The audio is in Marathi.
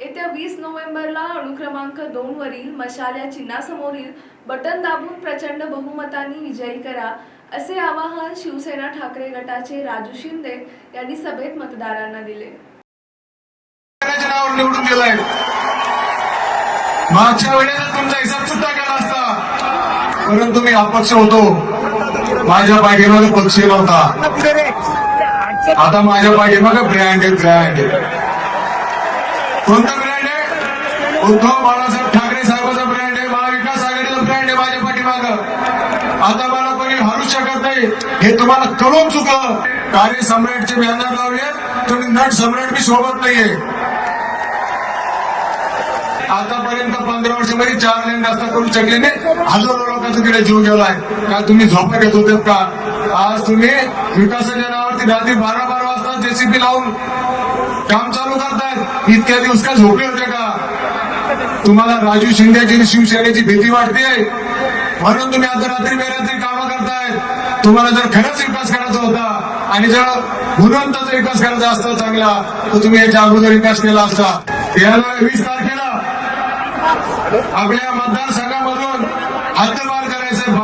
येत्या वीस नोव्हेंबरला अणुक्रमांक दोन वरील मशाल्या चिन्हासमोरील बटन दाबून प्रचंड बहुमतांनी विजयी करा असे आवाहन शिवसेना ठाकरे गटाचे राजू शिंदे यांनी सभेत मतदारांना दिले. निवडून गेलाय. मागच्या वेळेला तुमचा हिसाब सुद्धा केला असता. परंतु मी अपक्ष होतो. माझ्या पाठीमागे पक्ष नव्हता. आता माझ्या पाठीमागे ब्रँड आहे ब्रँड कोणता ब्रँड आहे? उद्धव बाळासाहेब ठाकरे साहेबाचा ब्रँड आहे. महाविकास आघाडीचा ब्रँड आहे माझ्या पाठीमाग. आता मला कोणी हरू शकत नाही. हे तुम्हाला कळून चुकलं. कार्य सम्राटचे बॅनर लावले. तुम्ही नट सम्राट मी सोबत नाहीये. आतापर्यंत पंधरा वर्षामध्ये चार लेन रस्ता करू शकले नाही. हजारो लोकांचा तिकडे जीव गेलाय. का तुम्ही झोपा घेत होते का? आज तुम्ही विकासाच्या नावावरती रात्री बारा बारा वाजता जेसीबी लावून काम चालू करतायत. इतक्या दिवस का झोपले होते का? तुम्हाला राजू शिंदेची शिवसेनेची भीती वाटते म्हणून तुम्ही आता रात्री बेरात्री कामं करतायत. तुम्हाला जर खरंच विकास करायचा होता आणि जर गुणवंताचा विकास करायचा असता चांगला तर तुम्ही याच्या अगोदर विकास केला असता. याला वीस तारखेला आपल्या मतदारसंघामधून हद्दपार करायचं